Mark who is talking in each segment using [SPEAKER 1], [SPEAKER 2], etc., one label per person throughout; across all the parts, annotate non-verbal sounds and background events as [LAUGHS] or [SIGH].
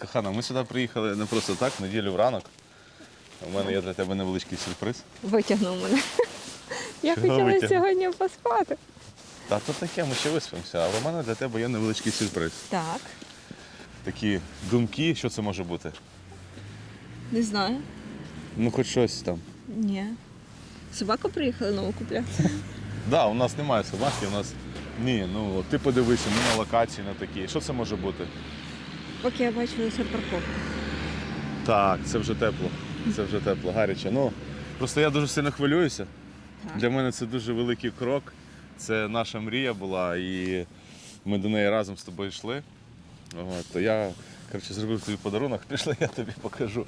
[SPEAKER 1] Кохана, ми сюди приїхали не просто так, в неділю в ранок. У мене є для тебе невеличкий сюрприз.
[SPEAKER 2] Витягнув мене. Я
[SPEAKER 1] Чого
[SPEAKER 2] хотіла
[SPEAKER 1] витягнув?
[SPEAKER 2] сьогодні поспати.
[SPEAKER 1] Та то таке, ми ще виспимося, але в мене для тебе є невеличкий сюрприз.
[SPEAKER 2] Так,
[SPEAKER 1] Такі думки, що це може бути.
[SPEAKER 2] не знаю.
[SPEAKER 1] Ну, хоч щось там.
[SPEAKER 2] Ні. Собаку приїхали нову купляти.
[SPEAKER 1] Так, да, у нас немає собаки, у нас. Ні, ну от ти подивися, ми на локації на такі. Що це може бути?
[SPEAKER 2] Поки я бачила лише парковку.
[SPEAKER 1] Так, це вже тепло. Це вже тепло, гаряче. Ну, просто я дуже сильно хвилююся.
[SPEAKER 2] Так.
[SPEAKER 1] Для мене це дуже великий крок. Це наша мрія була, і ми до неї разом з тобою йшли. От, то я коротше, зробив тобі подарунок, [LAUGHS] пішли, я тобі покажу.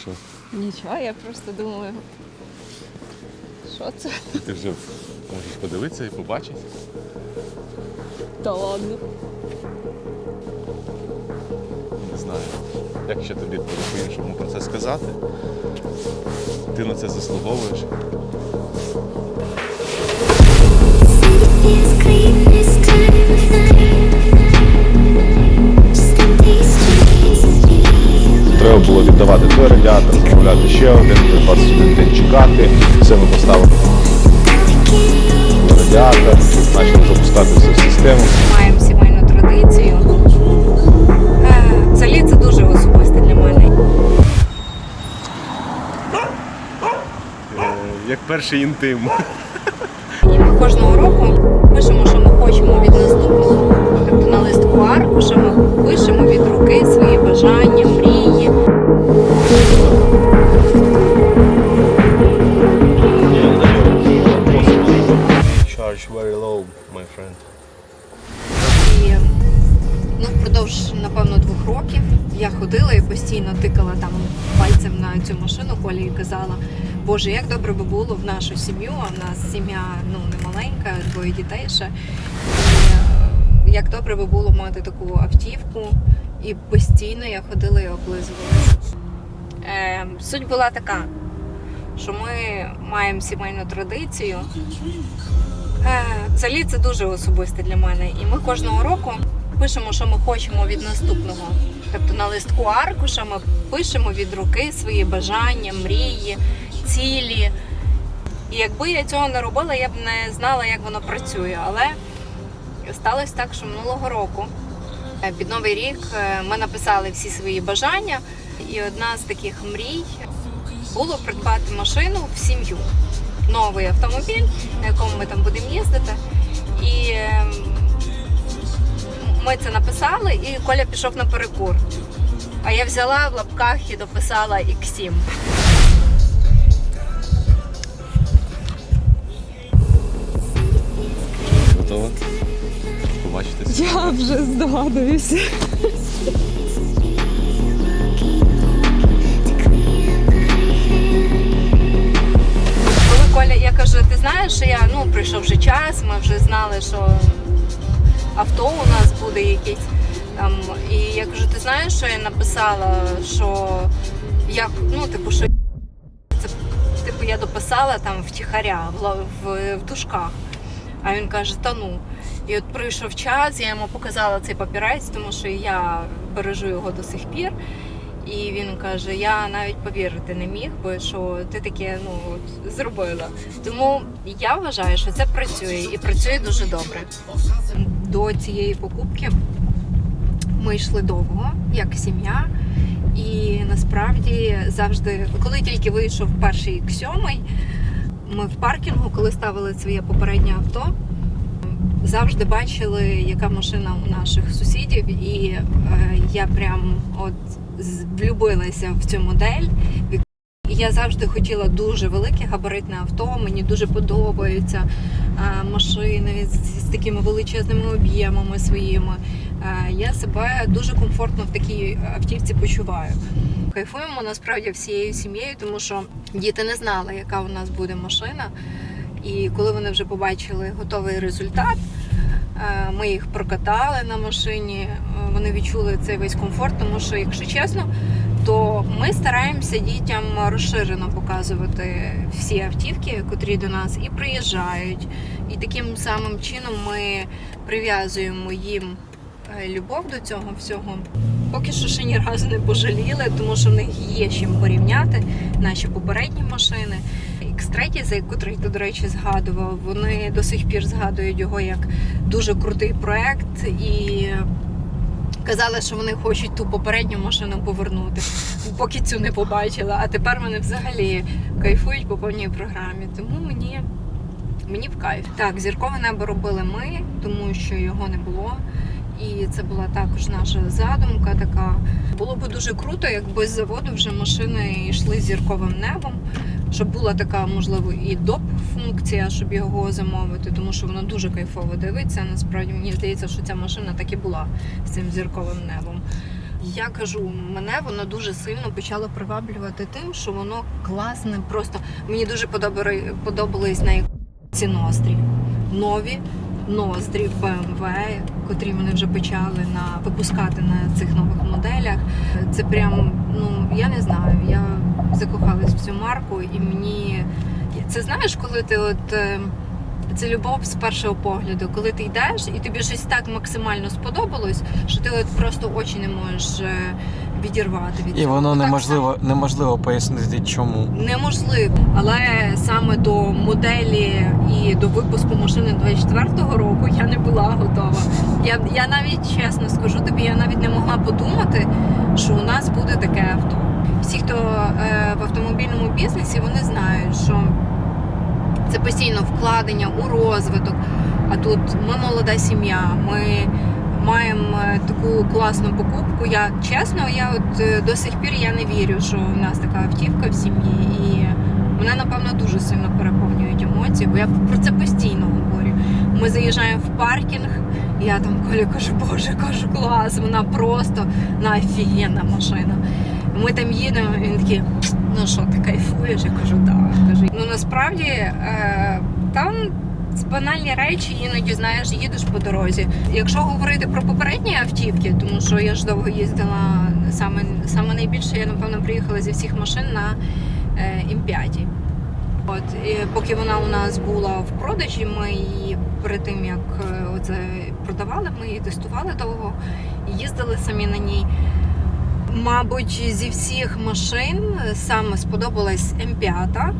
[SPEAKER 1] Що?
[SPEAKER 2] Нічого, я просто думаю. Що це?
[SPEAKER 1] Ти вже можеш подивитися і побачити.
[SPEAKER 2] Та ладно.
[SPEAKER 1] Знаю, як ще тобі по-іншому про це сказати. Ти на це заслуговуєш. Треба було віддавати той радіатор, замовляти ще один, 21 день чекати. Все ми поставили радіатор, почали запускати всю систему.
[SPEAKER 2] Маємо сімейну традицію.
[SPEAKER 1] Перший інтим.
[SPEAKER 2] І ми кожного року пишемо, що ми хочемо від наступного. Тобто на листку аркуша ми пишемо від руки свої бажання, мрії.
[SPEAKER 3] Charge very low, my friend.
[SPEAKER 2] І ну, впродовж, напевно, двох років я ходила і постійно тикала там пальцем на цю машину Колі і казала, Боже, як добре би було в нашу сім'ю, а в нас сім'я ну, не маленька, двоє дітей ще. І, е, як добре би було мати таку автівку, і постійно я ходила і облизувалася. Е, суть була така, що ми маємо сімейну традицію. Е, Взагалі це дуже особисте для мене. І ми кожного року пишемо, що ми хочемо від наступного. Тобто на листку аркуша ми пишемо від руки свої бажання, мрії, цілі. І якби я цього не робила, я б не знала, як воно працює. Але сталося так, що минулого року е, під Новий рік е, ми написали всі свої бажання, і одна з таких мрій було придбати машину в сім'ю. Новий автомобіль, на якому ми там будемо їздити. І ем, ми це написали, і Коля пішов на перекур. А я взяла в лапках і дописала X7.
[SPEAKER 1] Побачитися.
[SPEAKER 2] Я вже здогадуюся. Коли Коля, я кажу, ти знаєш, що я ну прийшов вже час, ми вже знали, що авто у нас буде якесь там. І я кажу, ти знаєш, що я написала, що як, ну, типу, що це типу я дописала там втіхаря в, в, в дужках. А він каже, та ну. І от прийшов час, я йому показала цей папірець, тому що я бережу його до сих пір. І він каже: я навіть повірити не міг би, що ти таке ну от, зробила. Тому я вважаю, що це працює і працює дуже добре. До цієї покупки ми йшли довго, як сім'я. І насправді завжди, коли тільки вийшов перший X7, ми в паркінгу, коли ставили своє попереднє авто, завжди бачили, яка машина у наших сусідів, і е, я прям от влюбилася в цю модель. Я завжди хотіла дуже велике габаритне авто. Мені дуже подобаються е, машини з, такими величезними об'ємами своїми. Е, я себе дуже комфортно в такій автівці почуваю. Кайфуємо насправді всією сім'єю, тому що діти не знали, яка у нас буде машина. І коли вони вже побачили готовий результат, ми їх прокатали на машині, е, вони відчули цей весь комфорт, тому що, якщо чесно, то ми стараємося дітям розширено показувати всі автівки, котрі до нас і приїжджають. І таким самим чином ми прив'язуємо їм е, е, любов до цього всього. Поки що ще ні разу не пожаліли, тому що в них є чим порівняти наші попередні машини. X3, за котрий ти, до речі, згадував, вони до сих пір згадують його як дуже крутий проект і казали, що вони хочуть ту попередню машину повернути, поки цю не побачила. А тепер вони взагалі кайфують по повній програмі. Тому мені, мені в кайф. Так, зіркове небо робили ми, тому що його не було. І це була також наша задумка така. Було б дуже круто, якби з заводу вже машини йшли зірковим небом, щоб була така, можливо, і доп функція, щоб його замовити, тому що воно дуже кайфово дивиться. Насправді мені здається, що ця машина так і була з цим зірковим небом. Я кажу, мене воно дуже сильно почало приваблювати тим, що воно класне. Просто мені дуже подобали- подобались на ці нострі. Нові ноздрі BMW, котрі вони вже почали на випускати на цих нових моделях. Це прям, ну я не знаю, я закохалась в цю марку, і мені це знаєш, коли ти от. Це любов з першого погляду, коли ти йдеш і тобі щось так максимально сподобалось, що ти от просто очі не можеш е, відірвати від
[SPEAKER 4] І
[SPEAKER 2] цього.
[SPEAKER 4] воно
[SPEAKER 2] Так
[SPEAKER 4] неможливо, неможливо пояснити чому.
[SPEAKER 2] неможливо. Але саме до моделі і до випуску машини 24-го року я не була готова. Я, я навіть чесно скажу тобі, я навіть не могла подумати, що у нас буде таке авто. Всі, хто е, в автомобільному бізнесі, вони знають, що це постійно вкладення у розвиток. А тут ми молода сім'я, ми маємо е, таку класну покупку. Я чесно, я от е, до сих пір я не вірю, що у нас така автівка в сім'ї, і мене напевно дуже сильно переповнюють емоції, бо я про це постійно говорю. Ми заїжджаємо в паркінг. Я там Колі кажу, боже, кажу, клас, вона просто на офігенна машина. Ми там їдемо, він такий, ну що, ти кайфуєш? Я кажу, так. Каже, ну насправді е, там банальні речі іноді знаєш, їдеш по дорозі. Якщо говорити про попередні автівки, тому що я ж довго їздила саме, саме найбільше, я напевно приїхала зі всіх машин на е, М5. От і поки вона у нас була в продажі, ми її перед тим як е, оце продавали, ми її тестували довго їздили самі на ній. Мабуть, зі всіх машин саме сподобалась М5.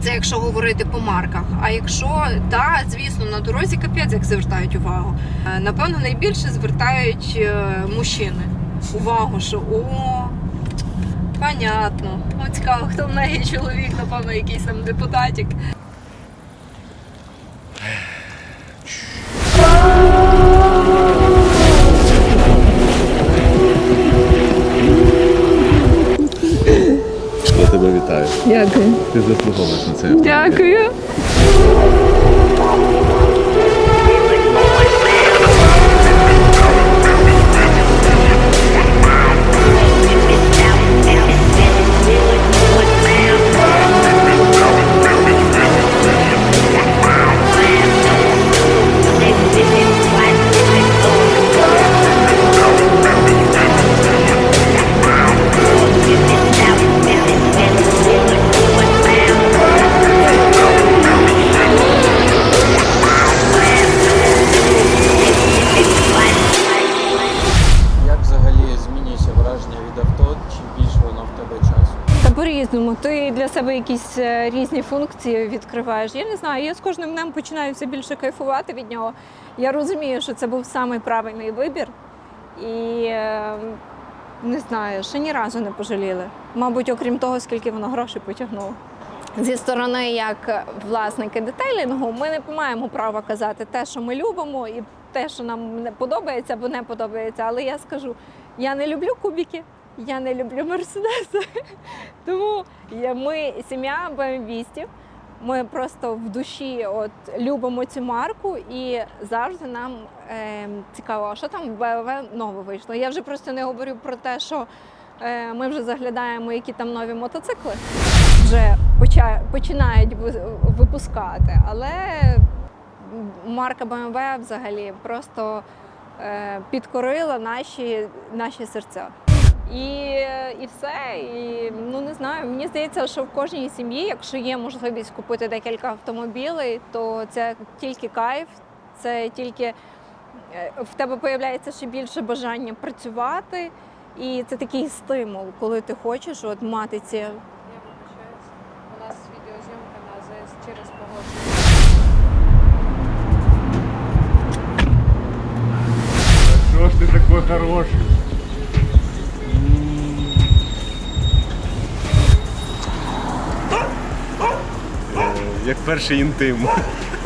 [SPEAKER 2] Це якщо говорити по марках. А якщо та, звісно, на дорозі капець як звертають увагу. Е, Напевно, найбільше звертають е, мужчини увагу, що о, понятно. О, цікаво, хто в неї чоловік, напевно, якийсь там депутатик.
[SPEAKER 1] Вітаю.
[SPEAKER 2] Дякую.
[SPEAKER 1] Ти заслуговуєш на це.
[SPEAKER 2] Дякую. По-різному. Ти для себе якісь е, різні функції відкриваєш. Я не знаю, я з кожним днем починаю все більше кайфувати від нього. Я розумію, що це був самий правильний вибір. І е, не знаю, ще ні разу не пожаліли. Мабуть, окрім того, скільки воно грошей потягнуло. Зі сторони, як власники детейлінгу, ми не маємо права казати те, що ми любимо, і те, що нам не подобається або не подобається. Але я скажу, я не люблю кубики, я не люблю мерседеси. Тому ми сім'я BMW-вістів. Ми просто в душі от любимо цю марку і завжди нам е, цікаво, що там в BMW нове вийшло. Я вже просто не говорю про те, що е, ми вже заглядаємо, які там нові мотоцикли вже починають випускати. Але марка BMW взагалі просто е, підкорила наші, наші серця. І, і все. І ну не знаю. Мені здається, що в кожній сім'ї, якщо є можливість купити декілька автомобілей, то це тільки кайф, це тільки е, в тебе появляється ще більше бажання працювати. І це такий стимул, коли ти хочеш от мати ці
[SPEAKER 5] Я вибачаюсь. У нас відеозйомка на АЗС через погодження.
[SPEAKER 3] Что ж ты такой хороший?
[SPEAKER 1] Як перший інтим.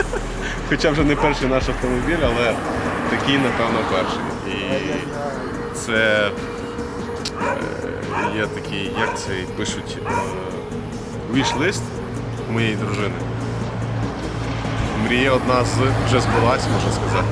[SPEAKER 1] [LAUGHS] Хоча вже не перший наш автомобіль, але такий, напевно, перший. І це е, є такий, як це пишуть, віш-лист моєї дружини. Мрія одна з вже збулась, можна сказати.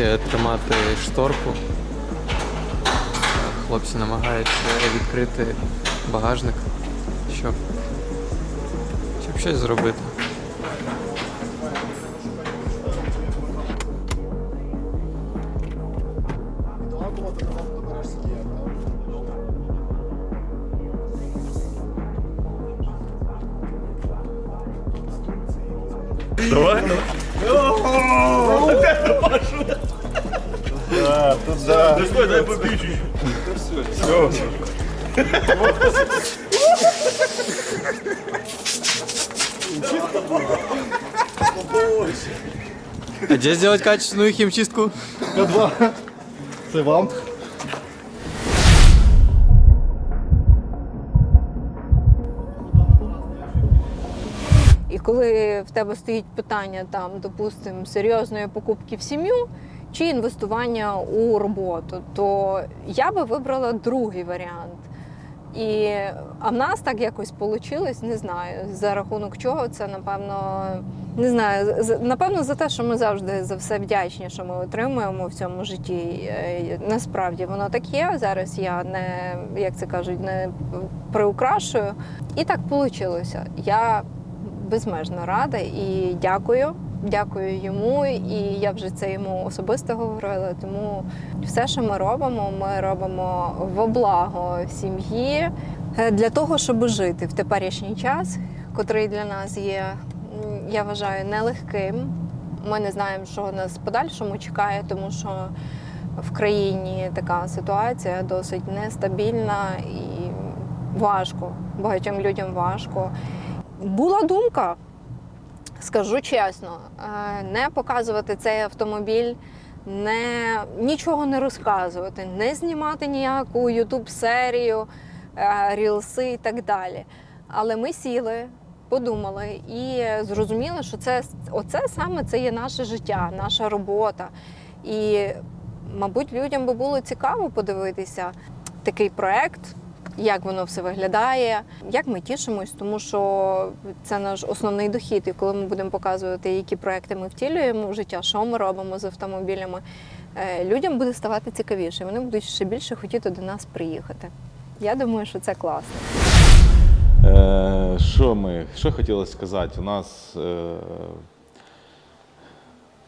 [SPEAKER 4] Мене тримати шторку. Хлопці намагаються відкрити багажник, щоб, щоб щось зробити. А де зробити качественну хімчистку?
[SPEAKER 3] Це вам?
[SPEAKER 2] І коли в тебе стоїть питання там, допустимо, серйозної покупки в сім'ю чи інвестування у роботу, то я би вибрала другий варіант. І, а в нас так якось вийшло, не знаю, за рахунок чого це, напевно, не знаю, напевно, за те, що ми завжди за все вдячні, що ми отримуємо в цьому житті. Е, Насправді воно так є. Зараз я не, як це кажуть, не приукрашую. І так вийшло. Я безмежно рада і дякую. Дякую йому, і я вже це йому особисто говорила. Тому все, що ми робимо, ми робимо во благо сім'ї е, для того, щоб жити в теперішній час, котрий для нас є, я вважаю, нелегким. Ми не знаємо, що нас в подальшому чекає, тому що в країні така ситуація досить нестабільна і важко. Багатьом людям важко. Була думка, скажу чесно, е, не показувати цей автомобіль, не, нічого не розказувати, не знімати ніяку ютуб-серію, е, рілси і так далі. Але ми сіли, подумали і зрозуміли, що це оце саме це є наше життя, наша робота. І, мабуть, людям би було цікаво подивитися такий проект, як воно все виглядає, як ми тішимось, тому що це наш основний дохід. І коли ми будемо показувати, які проекти ми втілюємо в життя, що ми робимо з автомобілями, е, людям буде ставати цікавіше. Вони будуть ще більше хотіти до нас приїхати. Я думаю, що це класно.
[SPEAKER 1] Е, Що ми, що хотілося сказати? У нас е,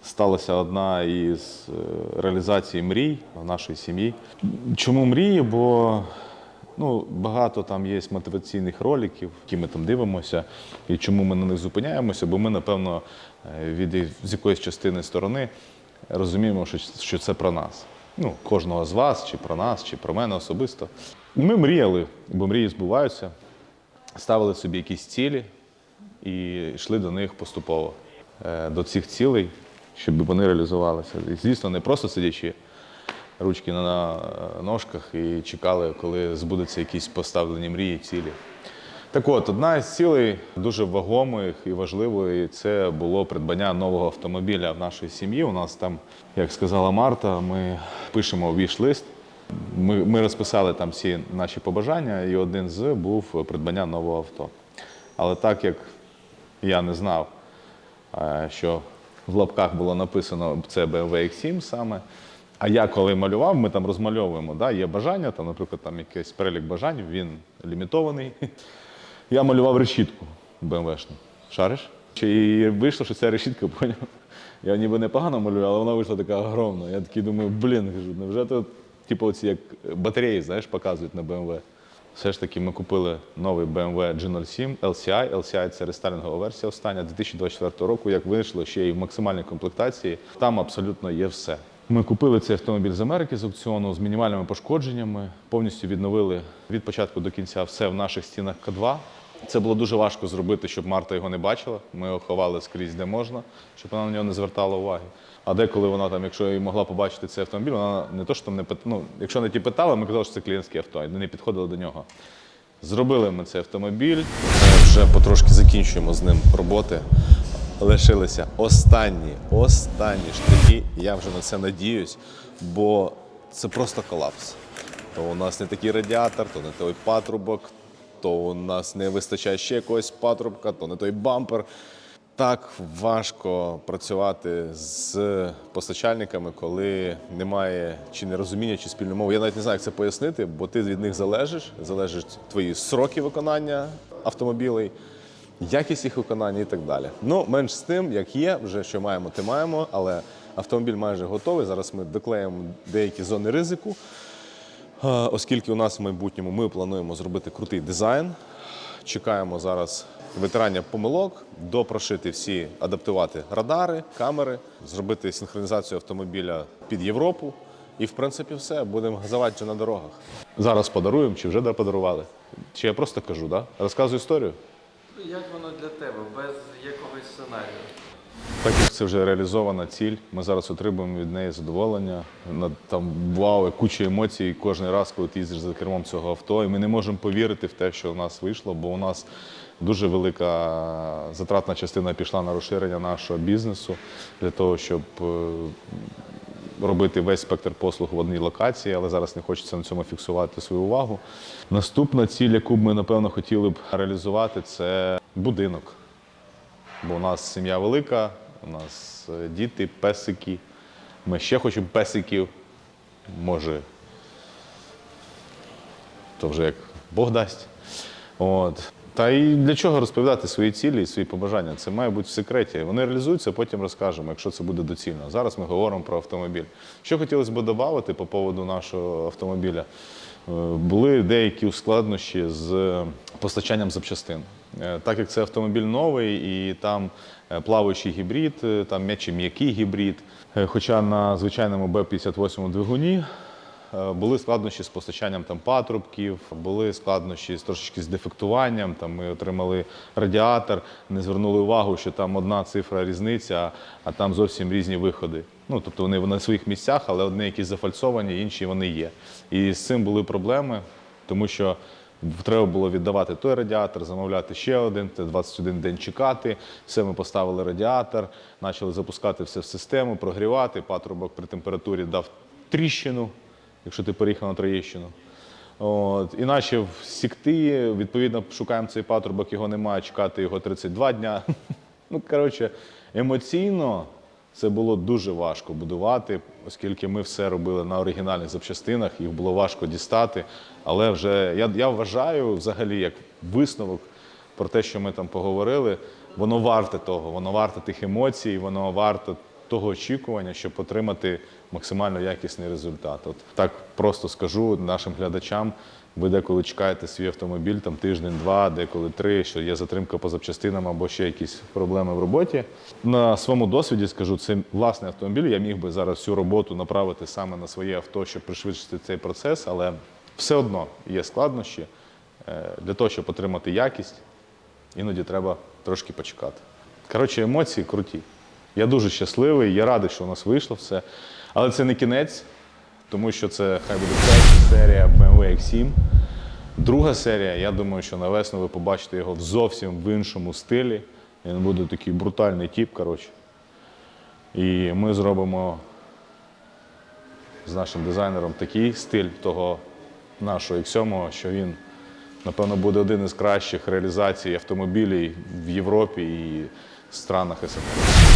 [SPEAKER 1] сталася одна із е, реалізацій мрій в нашої сім'ї. Чому мрії? Бо ну, багато там є мотиваційних роликів, які ми там дивимося, і чому ми на них зупиняємося, бо ми, напевно, е, від з якоїсь частини сторони розуміємо, що, що це про нас. Ну, кожного з вас, чи про нас, чи про мене особисто. Ми мріяли, бо мрії збуваються ставили собі якісь цілі і йшли до них поступово, е, до цих цілей, щоб вони реалізувалися. І, звісно, не просто сидячи ручки на ножках і чекали, коли збудуться якісь поставлені мрії, цілі. Так от, одна із цілей дуже вагомих і важливої це було придбання нового автомобіля в нашій сім'ї. У нас там, як сказала Марта, ми пишемо віш-лист. Ми, ми розписали там всі наші побажання, і один з був придбання нового авто. Але так як я не знав, е, що в лапках було написано це BMW X7 саме, А я коли малював, ми там розмальовуємо. Да? Є бажання, там, наприклад, там якийсь перелік бажань, він лімітований. Я малював решітку БМВшну. Шариш? І вийшло, що ця решітка, поняв. Я ніби непогано малюю, але вона вийшла така огромна. Я такий думаю, блін, невже тут, типу, оці як батареї, знаєш, показують на BMW. Все ж таки, ми купили новий BMW G07 LCI. LCI це рестайлінгова версія остання 2024 року. Як вийшло, ще й в максимальній комплектації. Там абсолютно є все. Ми купили цей автомобіль з Америки з аукціону з мінімальними пошкодженнями. Повністю відновили від початку до кінця все в наших стінах К2. Це було дуже важко зробити, щоб Марта його не бачила. Ми його ховали скрізь, де можна, щоб вона на нього не звертала уваги. А деколи вона там, якщо і могла побачити цей автомобіль, вона не то, що там не ну, якщо не ті питала, ми казали, що це клієнтське авто, і не підходили до нього. Зробили ми цей автомобіль. Ми вже потрошки закінчуємо з ним роботи. Лишилися останні, останні штрихи. Я вже на це надіюсь, бо це просто колапс. То у нас не такий радіатор, то не той патрубок, то у нас не вистачає ще якогось патрубка, то не той бампер. Так важко працювати з постачальниками, коли немає чи нерозуміння, чи спільної мови. Я навіть не знаю, як це пояснити, бо ти від них залежиш, залежать твої сроки виконання автомобілей, якість їх виконання і так далі. Ну, менш з тим, як є, вже що маємо, те маємо, але автомобіль майже готовий. Зараз ми доклеїмо деякі зони ризику. Оскільки у нас в майбутньому ми плануємо зробити крутий дизайн, чекаємо зараз витирання помилок, допрошити всі, адаптувати радари, камери, зробити синхронізацію автомобіля під Європу. І, в принципі, все, будемо газувати на дорогах. Зараз подаруємо, чи вже подарували. Чи я просто кажу, да? розказую історію.
[SPEAKER 4] Як воно для тебе, без якогось сценарію?
[SPEAKER 1] Так як це вже реалізована ціль, ми зараз отримуємо від неї задоволення. Там вау, куча емоцій кожен раз, коли ти їздиш за кермом цього авто. І ми не можемо повірити в те, що у нас вийшло, бо у нас дуже велика затратна частина пішла на розширення нашого бізнесу для того, щоб е, робити весь спектр послуг в одній локації, але зараз не хочеться на цьому фіксувати свою увагу. Наступна ціль, яку б ми напевно хотіли б реалізувати, це будинок. Бо у нас сім'я велика, у нас е, діти, песики. Ми ще хочемо песиків. Може, то вже як Бог дасть. От. Та і для чого розповідати свої цілі і свої побажання? Це має бути в секреті. Вони реалізуються, потім розкажемо, якщо це буде доцільно. Зараз ми говоримо про автомобіль. Що хотілося б додати по поводу нашого автомобіля? Е, Були деякі складнощі з постачанням запчастин. Е, Так як це автомобіль новий і там е, плаваючий гібрид, е, там м'ячий м'який гібрид. Е, Хоча на звичайному Б-58 двигуні Е, Були складнощі з постачанням там патрубків, були складнощі з трошечки з дефектуванням. Там ми отримали радіатор, не звернули увагу, що там одна цифра різниця, а там зовсім різні виходи. Ну тобто вони на своїх місцях, але одні якісь зафальцовані, інші вони є. І з цим були проблеми, тому що треба було віддавати той радіатор, замовляти ще один, це 21 день чекати. Все, ми поставили радіатор, почали запускати все в систему, прогрівати. Патрубок при температурі дав тріщину якщо ти переїхав на Троєщину. От, і почав сікти, відповідно, шукаємо цей патрубок, його немає, чекати його 32 дня. [LAUGHS] Ну, коротше, емоційно це було дуже важко будувати, оскільки ми все робили на оригінальних запчастинах, їх було важко дістати. Але вже я, я вважаю, взагалі, як висновок про те, що ми там поговорили, воно варте того, воно варте тих емоцій, воно варте того очікування, щоб отримати максимально якісний результат. От так просто скажу нашим глядачам. Ви деколи чекаєте свій автомобіль там тиждень-два, деколи три, що є затримка по запчастинам або ще якісь проблеми в роботі. На своєму досвіді скажу, це власний автомобіль. Я міг би зараз всю роботу направити саме на своє авто, щоб пришвидшити цей процес, але все одно є складнощі. Е, Для того, щоб отримати якість, іноді треба трошки почекати. Коротше, емоції круті. Я дуже щасливий, я радий, що у нас вийшло все. Але це не кінець, тому що це хай буде перша серія BMW X7. Друга серія, я думаю, що на весну ви побачите його в зовсім в іншому стилі. Він буде такий брутальний тіп, коротше. І ми зробимо з нашим дизайнером такий стиль того нашого X7, що він, напевно, буде один із кращих реалізацій автомобілів в Європі і странах СНГ.